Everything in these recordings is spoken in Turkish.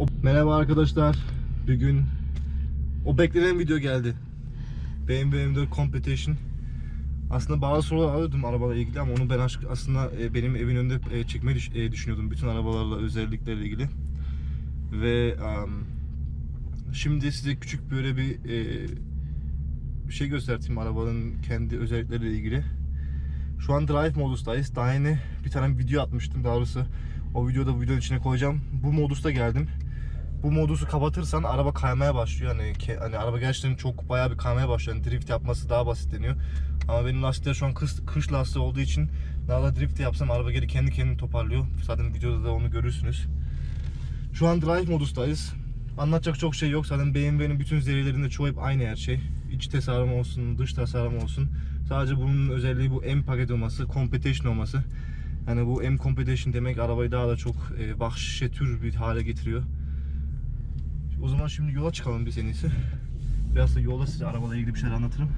O... Merhaba arkadaşlar. Bugün o beklenen video geldi. BMW M4 Competition. Aslında bazı sorular alıyordum arabayla ilgili ama onu ben aslında e, benim evin önünde e, çekmeyi e, düşünüyordum. Bütün arabalarla özellikleriyle ilgili. Ve am, şimdi size küçük böyle bir e, bir şey göstereyim arabanın kendi özellikleriyle ilgili. Şu an drive modustayız. Daha yeni bir tane video atmıştım. Daha doğrusu o videoda bu videonun içine koyacağım. Bu modusta geldim. Bu modusu kapatırsan araba kaymaya başlıyor. Hani, ke- hani araba gerçekten çok bayağı bir kaymaya başlıyor. Yani drift yapması daha basit deniyor. Ama benim lastikler şu an kış, kış lastiği olduğu için daha da drift yapsam araba geri kendi kendini toparlıyor. Zaten videoda da onu görürsünüz. Şu an drive modustayız. Anlatacak çok şey yok. Zaten BMW'nin bütün serilerinde çoğu hep aynı her şey. İç tasarım olsun, dış tasarım olsun. Sadece bunun özelliği bu M paket olması, competition olması. Yani bu M competition demek arabayı daha da çok e, vahşi tür bir hale getiriyor. O zaman şimdi yola çıkalım biz en iyisi. Biraz da yolda size arabayla ilgili bir şeyler anlatırım.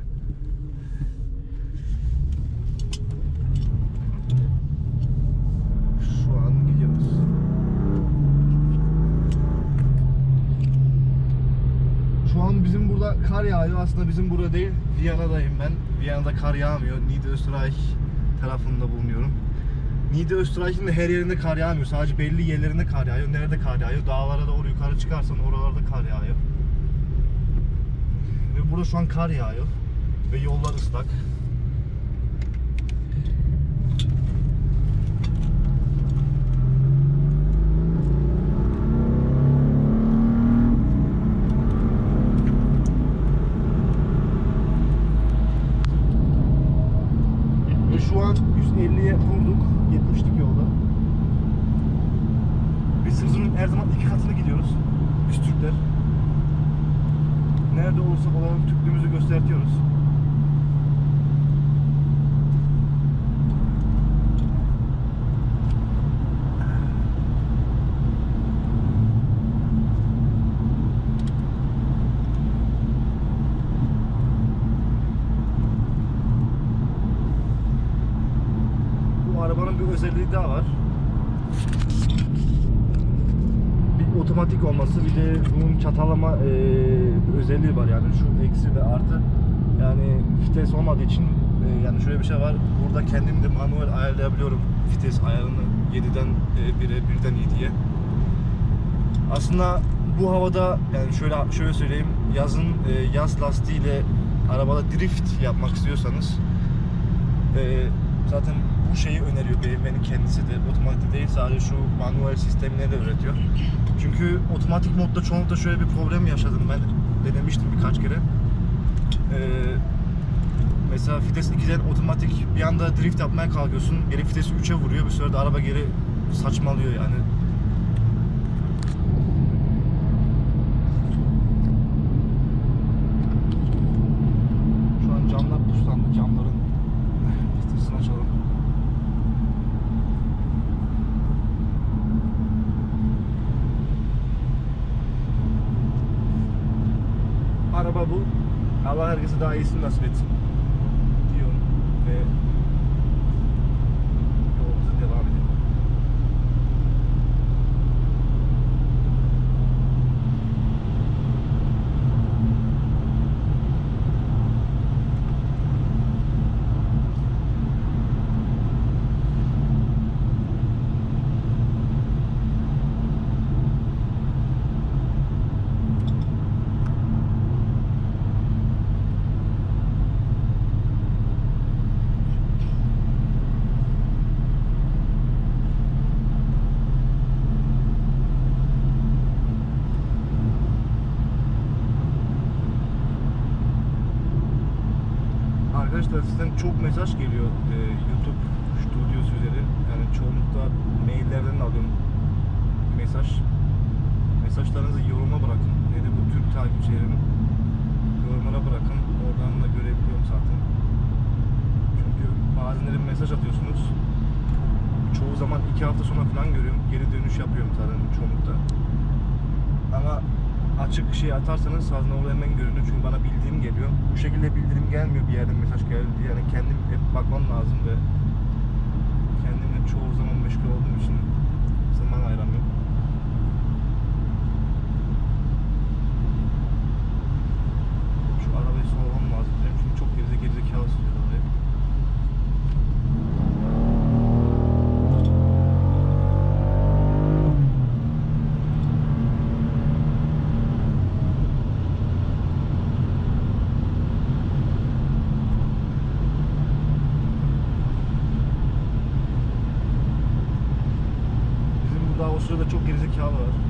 Şu an gidiyoruz. Şu an bizim burada kar yağıyor. Aslında bizim burada değil. Viyana'dayım ben. Viyana'da kar yağmıyor. Niederösterreich tarafında bulunuyorum. Niederösterreich'in de her yerinde kar yağmıyor. Sadece belli yerlerinde kar yağıyor. Nerede kar yağıyor? Dağlara doğru yukarı çıkarsan oralarda kar yağıyor. Ve burada şu an kar yağıyor. Ve yollar ıslak. Ve şu an 150'ye vurduk. 70'lik yolda. Biz hızının her zaman iki katını gidiyoruz. Biz Türkler. Nerede olursak olalım Türklüğümüzü göstertiyoruz. Bu arabanın bir özelliği daha var. Bir otomatik olması bir de bunun çatalama bir özelliği var. Yani şu eksi ve artı yani vites olmadığı için eee, yani şöyle bir şey var. Burada kendim de manuel ayarlayabiliyorum vites ayarını 7'den 1'e 1'den 7'ye aslında bu havada yani şöyle şöyle söyleyeyim. Yazın eee, yaz lastiğiyle arabada drift yapmak istiyorsanız eee, zaten bu şeyi öneriyor BMW'nin kendisi de otomatik değil sadece şu manuel sistemine de üretiyor. Çünkü otomatik modda çoğunlukla şöyle bir problem yaşadım ben. Denemiştim birkaç kere. Ee, mesela vites 2'den otomatik bir anda drift yapmaya kalkıyorsun. Geri vitesi 3'e vuruyor. Bir sürede araba geri saçmalıyor yani. Şu an camlar puslandı. Camların fıtısını açalım. Araba bu. Allah herkese daha iyisini nasip etsin. Diyorum ve yolumuza devam edelim. Arkadaşlar sizden çok mesaj geliyor e, YouTube stüdyosu üzeri. Yani çoğunlukla maillerden alıyorum mesaj. Mesajlarınızı yoruma bırakın. Ne de bu Türk takipçilerim yorumlara bırakın. Oradan da görebiliyorum zaten. Çünkü bazenleri mesaj atıyorsunuz. Çoğu zaman iki hafta sonra falan görüyorum. Geri dönüş yapıyorum zaten çoğunlukta. Ama açık şey atarsanız sağdan orada hemen görünür. Çünkü bana bildirim geliyor. Bu şekilde bildirim gelmiyor bir yerden mesaj geldi. Yani kendim hep bakmam lazım ve kendimle çoğu zaman meşgul olduğum için zaman ayıramıyorum. Şu arabayı sormam lazım. Çünkü çok gerizekalı sürüyorum. zekalı var.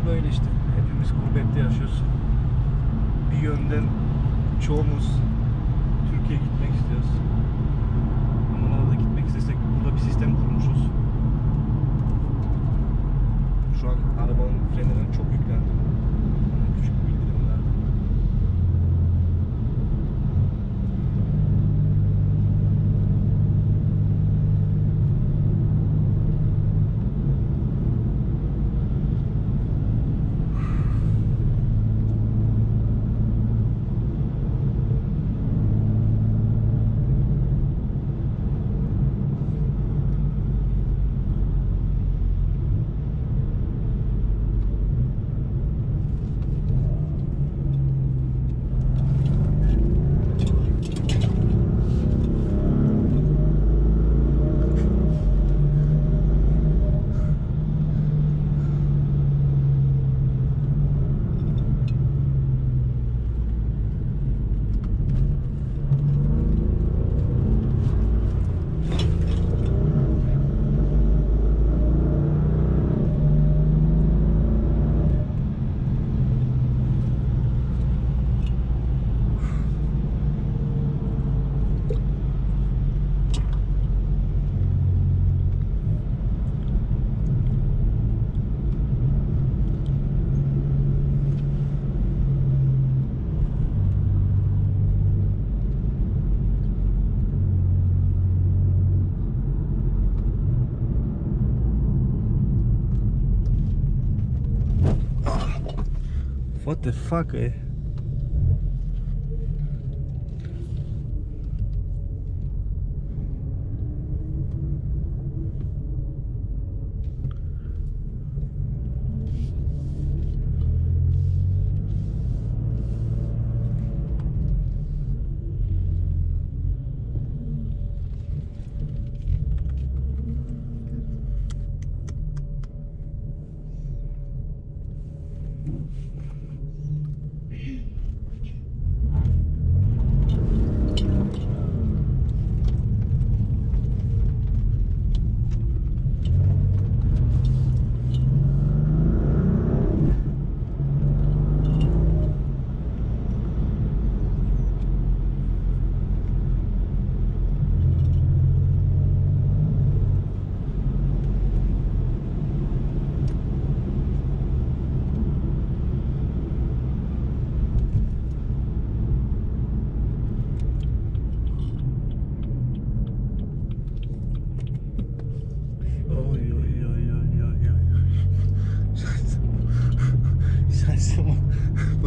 Burası böyle işte. Hepimiz gurbette yaşıyoruz. Bir yönden çoğumuz Türkiye'ye gitmek istiyoruz. Ama orada gitmek istesek burada bir sistem kurmuşuz. Şu an arabanın frenlerine çok yüklendim. What the fuck, ey?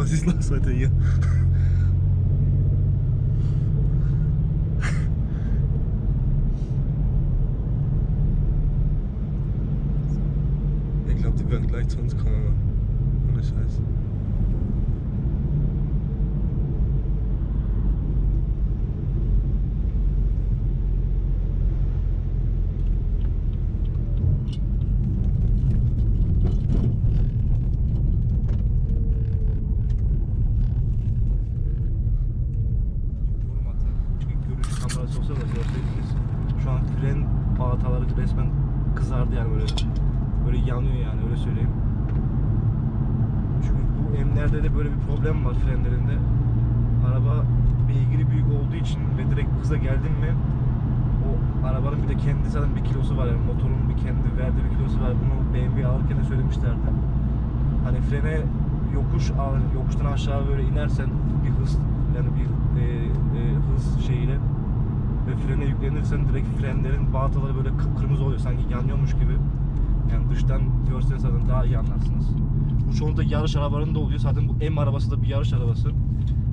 зізнався, це є. problem var frenlerinde. Araba beygiri büyük olduğu için ve direkt hıza geldim mi o arabanın bir de kendi zaten bir kilosu var yani motorun bir kendi verdiği bir kilosu var. Bunu BMW alırken de söylemişlerdi. Hani frene yokuş yokuştan aşağı böyle inersen bir hız yani bir e, e, hız şeyiyle ve frene yüklenirsen direkt frenlerin baltaları böyle kıpkırmızı oluyor sanki yanıyormuş gibi. Yani dıştan görseniz zaten daha iyi anlarsınız. Bu çoğunlukla yarış arabalarında oluyor. Zaten bu M arabası da bir yarış arabası.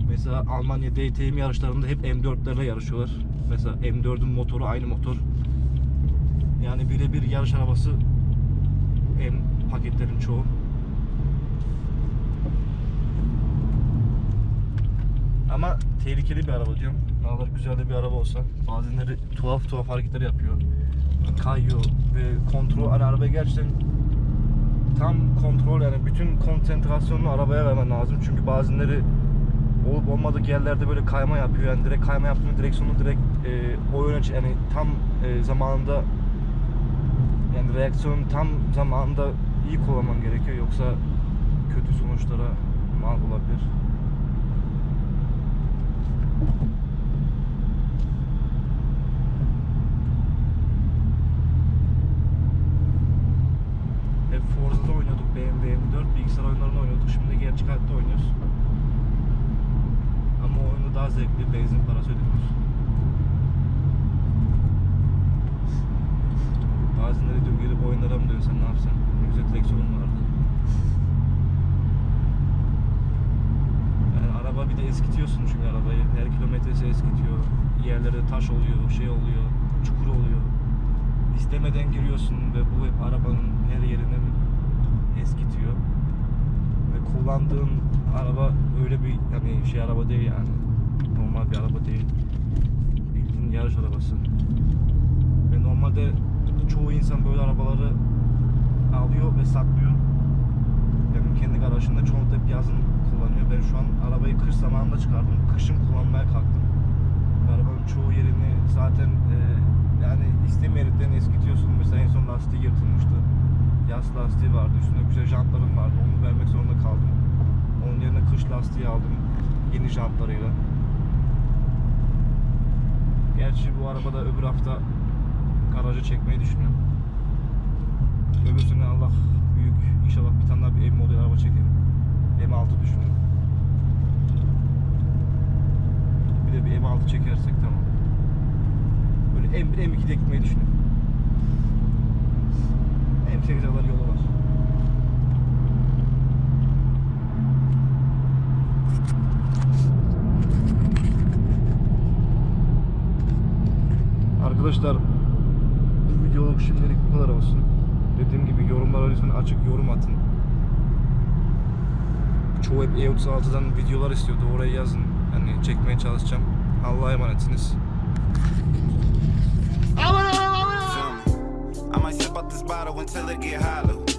Mesela Almanya DTM yarışlarında hep M4'lerle yarışıyorlar. Mesela M4'ün motoru aynı motor. Yani birebir yarış arabası M paketlerin çoğu. Ama tehlikeli bir araba diyorum. Ne kadar güzel de bir araba olsa. Bazenleri tuhaf tuhaf hareketler yapıyor. Kayıyor ve kontrol hani arabaya gerçekten tam kontrol yani bütün konsantrasyonunu arabaya vermen lazım. Çünkü bazenleri olup olmadık yerlerde böyle kayma yapıyor. Yani direkt kayma yaptığında direksiyonu direkt e, o yöne yani tam e, zamanında yani reaksiyonu tam zamanında iyi kullanman gerekiyor. Yoksa kötü sonuçlara mal olabilir. Hep Forza'da oynuyorduk BMW M4 bilgisayar oyunlarını oynuyorduk. Şimdi gerçek hayatta oynuyoruz. Ama o oyunda daha zevkli benzin parası ödüyoruz. Bazenleri diyorum gelip oyunlara mı dönsen ne yapsan? Ne güzel direksiyonum vardı. Yani araba bir de eskitiyorsun çünkü arabayı. Her kilometresi eskitiyor. Yerlerde taş oluyor, şey oluyor, çukur oluyor. İstemeden giriyorsun ve bu hep arabanın her yerine eskitiyor. Kullandığın araba öyle bir yani şey araba değil yani. Normal bir araba değil. Bildiğin yarış arabası. Ve normalde çoğu insan böyle arabaları alıyor ve saklıyor. Yani kendi garajında çoğunlukla hep yazın kullanıyor. Ben şu an arabayı kış zamanında çıkardım. Kışın kullanmaya kalktım. Arabanın çoğu yerini zaten e, yani istemeyerek eskitiyorsun. Mesela en son lastiği yırtılmıştı. Yaz lastiği vardı. Üstünde güzel jantlarım vardı. Onu vermek zorunda kaldım. Onun yerine kış lastiği aldım. Yeni jantlarıyla. Gerçi bu arabada öbür hafta garaja çekmeyi düşünüyorum. Öbür sene Allah büyük inşallah bir tane daha bir M model araba çekerim. M6 düşünüyorum. Bir de bir M6 çekersek tamam. Böyle M1 M2'de gitmeyi düşünüyorum. M8 kadar yolu var. Arkadaşlar bu videoluk şimdilik bu kadar olsun. Dediğim gibi yorumlara lütfen açık yorum atın. Çoğu hep E36'dan videolar istiyordu. Oraya yazın. Hani çekmeye çalışacağım. Allah'a emanetsiniz. Bottle until it get hollow.